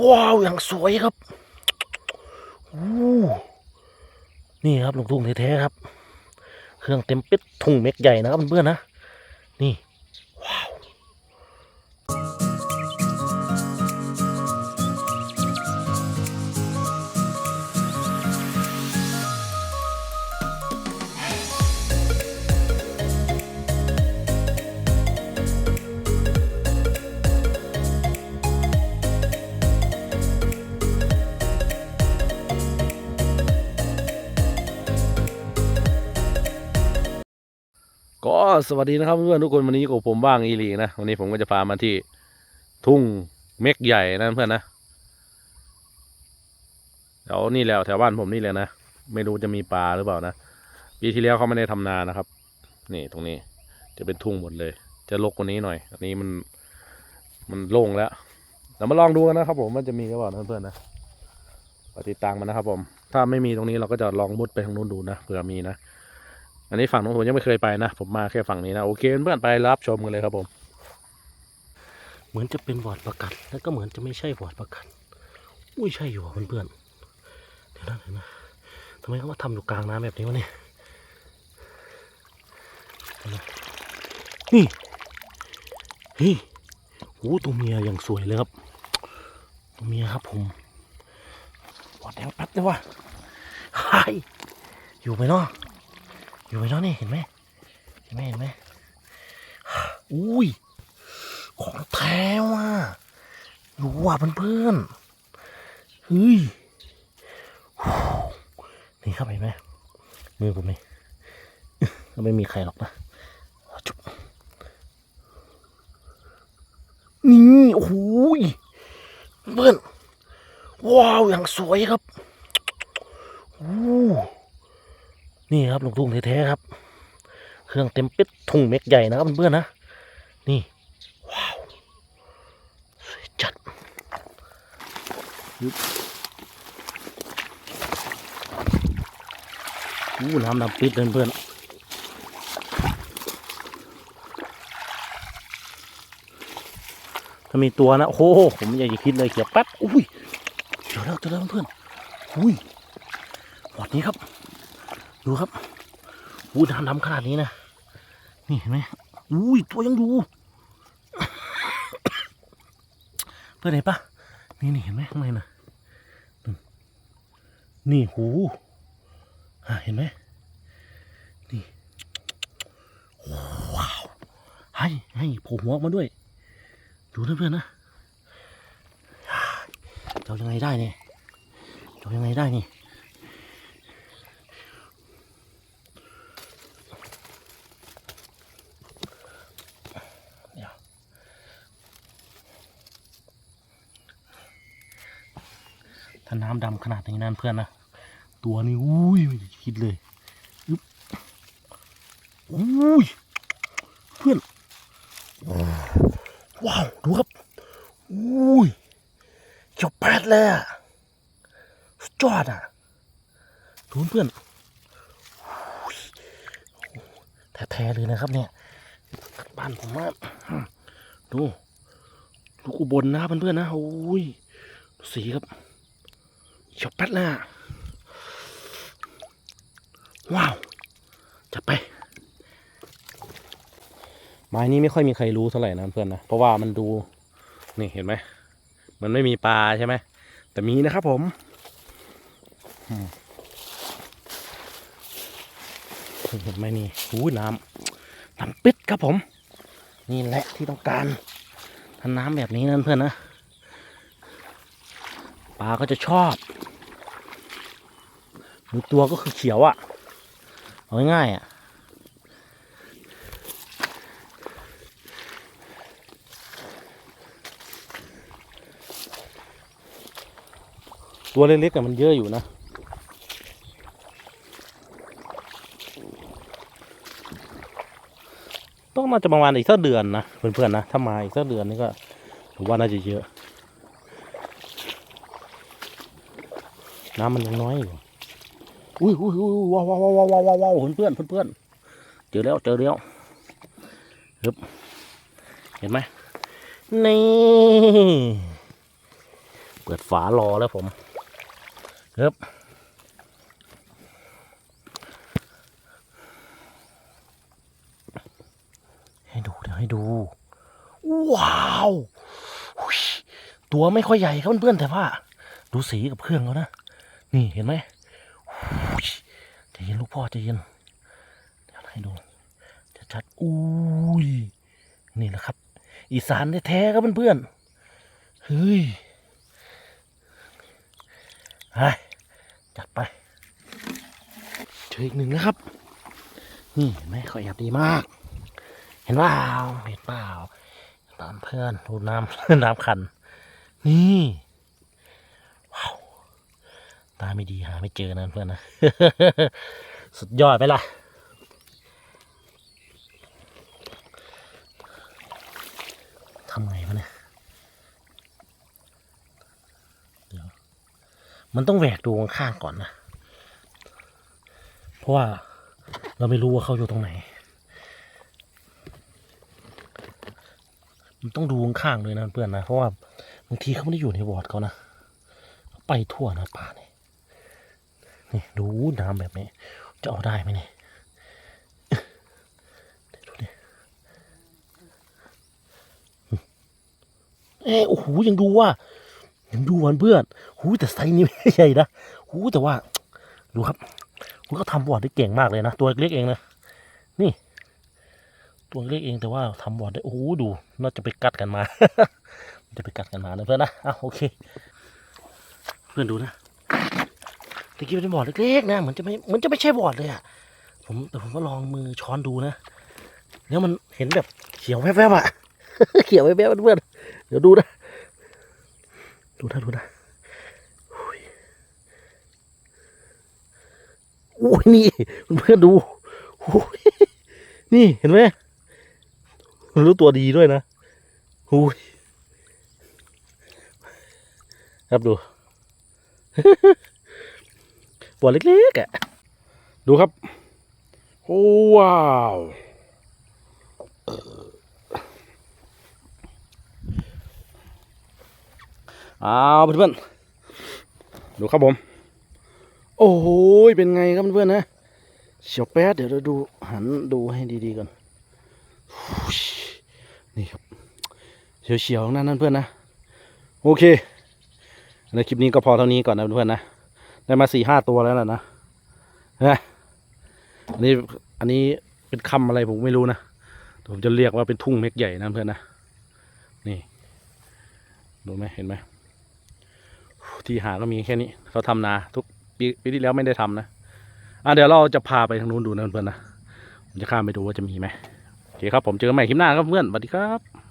ว้าว อย่างสวยครับอู้นี่ครับลุงทุ่งแท้ๆครับ เครื่องเต็มเป็ดถุงเม็กใหญ่นะครับเพื่อนๆนะ นี่ สวัสดีนะครับเพื่อนทุกคนวันนี้กับผมบ้างอีลีนะวันนี้ผมก็จะพามาที่ทุ่งเม็กใหญ่นะเพื่อนนะแถวนี่แล้วแถวบ้านผมนี่เลยนะไม่รู้จะมีปลาหรือเปล่านะปีที่แล้วเขาไม่ได้ทำนานะครับ นี่ตรงนี้จะเป็นทุ่งหมดเลย จะรกกว่านี้หน่อย อันนี้มันมันโล่งแล้วเรามาลองดูกันนะครับ ผมว่าจะมีหรือเปล่านะเพื่อนๆนะปติดตามมันนะครับ ผม ถ้าไม่มีตรงนี้เราก็จะลองมุดไปทางนู้นดูนะเผื่อมีนะ อันนี้ฝั่งนู้นผมยังไม่เคยไปนะ ผมมาแค่ฝั่งนี้นะโอเคเพื่อนๆไปรับชมกันเลยครับผม เหมือนจะเป็นบอดประกันแล้วก็เหมือนจะไม่ใช่บอดประกันอุ้ยใช่อยู่อะเพื่อนๆเดี๋ยวนะเดี๋ยวนะทำไมเขามาทำอยู่กลางน้ำแบบนี้วะเนี่ยนี่เฮ้ยโอ้ตัวเมียอย่างสวยเลยครับตัวเมียครับผมบอดแดงแป๊บเลยวะไฮอยู่ไหมเนาะ อยู่ไปแล้วนี่เห็นไหมเห็นไหมเห็นไหมอุ้ยของแท้ว่ะอยู่ว่ะเพื่อนๆเฮ้ยนี่เข้าไปไหมมือผมนี่ก็ไม่มีใครหรอกนะจุ๊บนี่โอ้โหยเพื่อนว้าวอย่างสวยครับโอ้ นี่ครับลุงทุ่งแท้ๆครับ เครื่องเต็มเป็ดถุงเม็กใหญ่นะครับเพื่อนๆนะ นี่ ว้าวสวยจัดยึบอู้น้ำดำปิดเพื่อนถ้ามีตัวนะ โอ้โหผมอยากจะคิดเลยเขียวแป๊บ อุ้ยเจอแล้วเจอแล้วเพื่อน อุ้ยหอดนี้ครับ ดูครับอู้น้ำดำขนาดนี้นะ นี่เห็นไหมอุ้ยตัวยังดู เพื่อนเห็นปะนี่นี่เห็นไหมข้างในน่ะนี่หูเห็นไหมนี่ว้าวให้ให้โผล่หัวมาด้วย ดูนะเพื่อนนะจะเอายังไงได้เนี่ยจะเอายังไงได้นี่ ถ้าน้ำดำขนาดนี้นั่นเพื่อนนะ ตัวนี้อุ้ยคิดเลยอึ๊บอุ้ยเพื่อน ว้าว ดูครับ อุ้ยเจ้าแปดเลยอะสุดยอดอะดูเพื่อนแท้ๆเลยนะครับเนี่ยบ้านผมมากดู ลูกอุบลนะครับเพื่อนๆนะ โอ้ย สีครับ เฉียวแป๊ดเลยอะว้าวจับไป ไม้นี้ไม่ค่อยมีใครรู้เท่าไหร่นะเพื่อนนะ เพราะว่ามันดู นี่เห็นไหม มันไม่มีปลาใช่ไหม แต่มีนะครับผม เห็นไหมนี่หูน้ำน้ำปิดครับผม นี่แหละที่ต้องการถ้าน้ำแบบนี้นั่นเพื่อนนะ ปลาก็จะชอบ มีตัวก็คือเขียวอะ่ะ เอาง่ายๆอะ่ะ ตัวเล็กๆกับมันเยอะอยู่นะต้องน่าจะประมาณอีกสักเดือนนะเพื่อนๆนะถ้ามาอีกสักเดือนนี่ก็ผมว่าน่าจะเยอะ น้ำมันยังน้อยอยู่ อุ้ยอุ้ยอุ้ยว้าวว้าวว้าวว้าวว้าวเพื่อนเพื่อนเพื่อนเจอแล้วเจอแล้วฮึบเห็นไหมนี่เปิดฝารอแล้วผมเฮ้บให้ดูเดี๋ยวให้ดู ว้าวตัวไม่ค่อยใหญ่ครับเพื่อนๆแต่ว่า ดูสีกับเครื่องเขานะ นี่เห็นไหม เย็นลูกพ่อใจเย็นเดี๋ยวให้ดูจะชัดอุ้ยนี่แหละครับ อีสานแท้ๆครับเพื่อนๆเฮ้ยไปจัดไปเจออีกหนึ่งนะครับ นี่เห็นไหมเขาแอบดีมาก เห็นเปล่าเห็นเปล่าตามเพื่อนดูน้ำน้ำคัน นี่ ตาไม่ดีหาไม่เจอนะเพื่อนนะ สุดยอดไปละทำไงวะเนี่ยเดี๋ยวมันต้องแหวกดูข้างๆก่อนนะ เพราะว่าเราไม่รู้ว่าเขาอยู่ตรงไหน มันต้องดูข้างๆเลยนะเพื่อนนะ เพราะว่าบางทีเขาไม่ได้อยู่ในวอร์ดเขานะ ไปทั่วนะป่าเนี่ย นี่ดูน้ำแบบนี้ จะเอาได้ไหมเนี่ยเดี๋ยวดูดิเออโอ้โหยังดูว่า ยังดูวันเพื่อนหูแต่ไซส์นี้ไม่ใหญ่นะหูแต่ว่า ดูครับคุณก็ทำบอร์ดได้เก่งมากเลยนะ ตัวเล็กเองนะ นี่ ตัวเล็กเองแต่ว่าทำบอร์ดได้โอ้โหดู น่าจะไปกัดกันมา จะไปกัดกันมานะเพื่อนนะอะโอเค เพื่อนดูนะ ตะกี้เป็นบอร์ดเล็กๆนะเหมือนจะไม่เหมือนจะไม่ใช่บอร์ดเลยอะผมแต่ผมก็ลองมือช้อนดูนะแล้วมันเห็นแบบเขียวแวบๆอะเขียวแวบๆเพื่อนเดี๋ยวดูนะ ดูนะดูนะอุ้ยโอ้ยนี่เพื่อนดูโอ้ยนี่เห็นไหมรู้ตัวดีด้วยนะโอ้ยครับดู ปวเล็กๆอะดูครับ โอ้ว้าวเอาเพื่อนๆดูครับผม โอ้โหเป็นไงครับเพื่อนๆนะเฉียวแป๊ดเดี๋ยวเราดูหันดูให้ดีๆก่อนนี่ครับเฉียวๆนั่นนั่นเพื่อนนะ โอเคในคลิปนี้ก็พอเท่านี้ก่อนนะเพื่อนๆนะ ได้มาสี่ห้าตัวแล้วนะนะนะอันนี้อันนี้เป็นคำอะไรผมไม่รู้นะผมจะเรียกว่าเป็นทุ่งเม็กใหญ่นะเพื่อนนะนี่ดูไหมเห็นไหมที่หาก็มีแค่นี้เขาทำนาทุกปีปีที่แล้วไม่ได้ทำนะอะเดี๋ยวเราจะพาไปทางนู้นดูนะเพื่อนนะผมจะข้ามไปดูว่าจะมีไหมโอเคครับผมเจอกันใหม่คลิปหน้าครับเพื่อนสวัสดีครับ